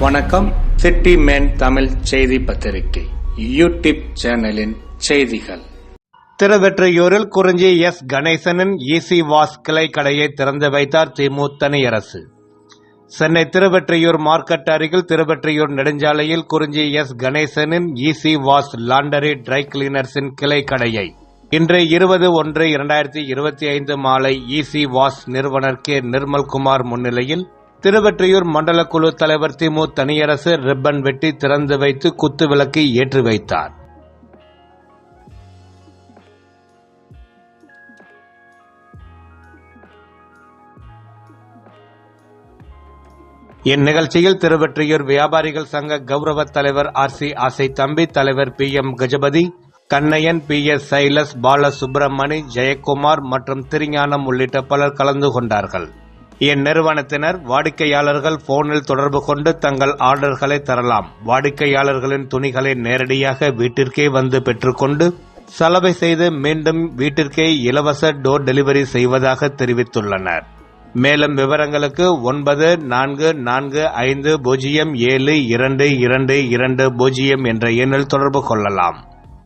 வணக்கம். City man Tamil செய்தி பத்திரிகை யூடியூப் சேனலின் செய்திகள். திருவெற்றியூரில் குறிஞ்சி எஸ். கணேசனின் ஈசி வாஸ் கிளை கடையை திறந்து வைத்தார் திமு தனியரசு. சென்னை திருவெற்றியூர் மார்க்கெட் அருகில் திருவெற்றியூர் நெடுஞ்சாலையில் குறிஞ்சி எஸ். கணேசனின் ஈசி வாஸ் லாண்டரி ட்ரை கிளீனர்ஸின் கிளை கடையை இன்று இருபது ஒன்று இரண்டாயிரத்தி இருபத்தி ஐந்து மாலை ஈசி வாஸ் நிறுவனர் கே. நிர்மல்குமார் முன்னிலையில் திருவெற்றியூர் மண்டல குழு தலைவர் திமு தனியரசு ரிப்பன் வெட்டி திறந்து வைத்து குத்து விளக்கை ஏற்றி வைத்தார். இந்நிகழ்ச்சியில் திருவெற்றியூர் வியாபாரிகள் சங்க கௌரவ தலைவர் ஆர் சி ஆசை தம்பி தலைவர் B M Gajapathi Kannaiyan B S Silas Balasubramani Jayakumar மற்றும் திருஞானம் உள்ளிட்ட பலர் கலந்து கொண்டார்கள். இந்நிறுவனத்தினர் வாடிக்கையாளர்கள் போனில் தொடர்பு கொண்டு தங்கள் ஆர்டர்களை தரலாம். வாடிக்கையாளர்களின் துணிகளை நேரடியாக வீட்டிற்கே வந்து பெற்றுக்கொண்டு சலவை செய்து மீண்டும் வீட்டிற்கே இலவச டோர் டெலிவரி செய்வதாக தெரிவித்துள்ளனர். மேலும் விவரங்களுக்கு ஒன்பது நான்கு நான்கு ஐந்து பூஜ்ஜியம் ஏழு இரண்டு இரண்டு இரண்டு பூஜ்ஜியம் என்ற எண்ணில் தொடர்பு கொள்ளலாம்.